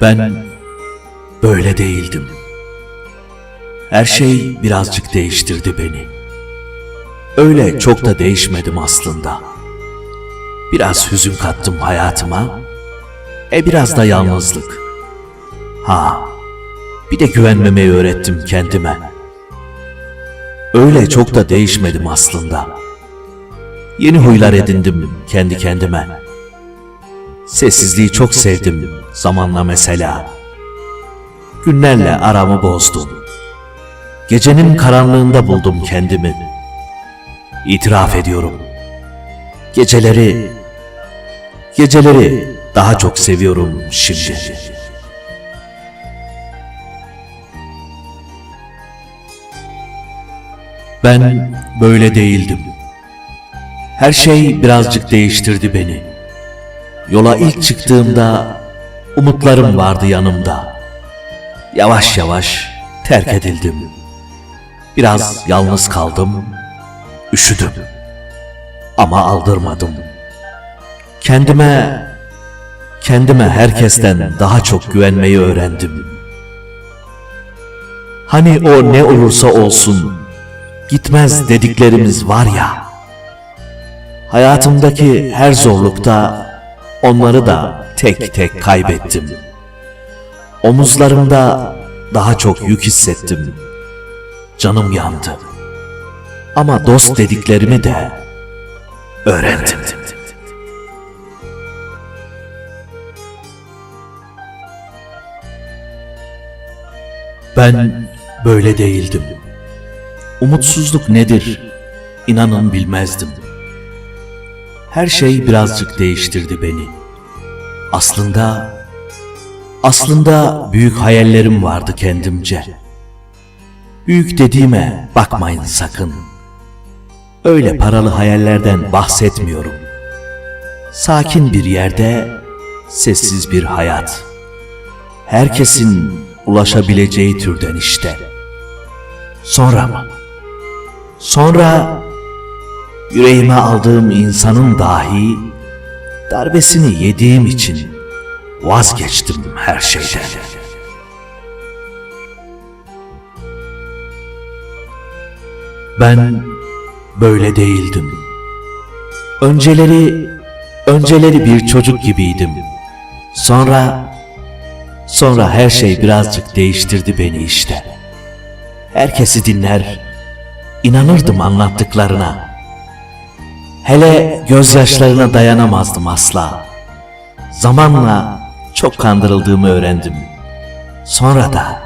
Ben böyle değildim. Her şey birazcık değiştirdi beni. Öyle çok da değişmedim aslında. Biraz hüzün kattım hayatıma. E biraz da yalnızlık. Ha, bir de güvenmemeyi öğrettim kendime. Öyle çok da değişmedim aslında. Yeni huylar edindim kendi kendime. Sessizliği çok sevdim zamanla mesela. Günlerle aramı bozdum. Gecenin karanlığında buldum kendimi. İtiraf ediyorum. Geceleri, geceleri daha çok seviyorum şimdi. Ben böyle değildim. Her şey birazcık değiştirdi beni. Yola ilk çıktığımda umutlarım vardı yanımda. Yavaş yavaş terk edildim. Biraz yalnız kaldım, üşüdüm. Ama aldırmadım. Kendime, kendime herkesten daha çok güvenmeyi öğrendim. Hani o ne olursa olsun gitmez dediklerimiz var ya. Hayatımdaki her zorlukta onları da tek tek kaybettim. Omuzlarımda daha çok yük hissettim. Canım yandı. Ama dost dediklerimi de öğrendim. Ben böyle değildim. Umutsuzluk nedir? İnanın bilmezdim. Her şey birazcık değiştirdi beni. Aslında aslında büyük hayallerim vardı kendimce. Büyük dediğime bakmayın sakın. Öyle paralı hayallerden bahsetmiyorum. Sakin bir yerde sessiz bir hayat. Herkesin ulaşabileceği türden işte. Sonra mı? Sonra yüreğime aldığım insanın dahi darbesini yediğim için vazgeçtim her şeyden. Ben böyle değildim. Önceleri önceleri bir çocuk gibiydim. Sonra sonra her şey birazcık değiştirdi beni işte. Herkesi dinler, inanırdım anlattıklarına. Hele gözyaşlarına dayanamazdım asla. Zamanla çok kandırıldığımı öğrendim. Sonra da,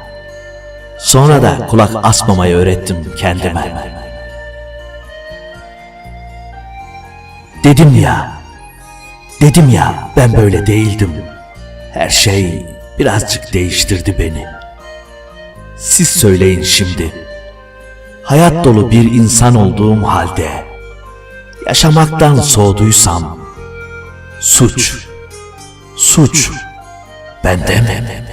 sonra da kulak asmamayı öğrettim kendime. Dedim ya, dedim ya ben böyle değildim. Her şey birazcık değiştirdi beni. Siz söyleyin şimdi. Hayat dolu bir insan olduğum halde yaşamaktan soğuduysam suç, suç bende mi?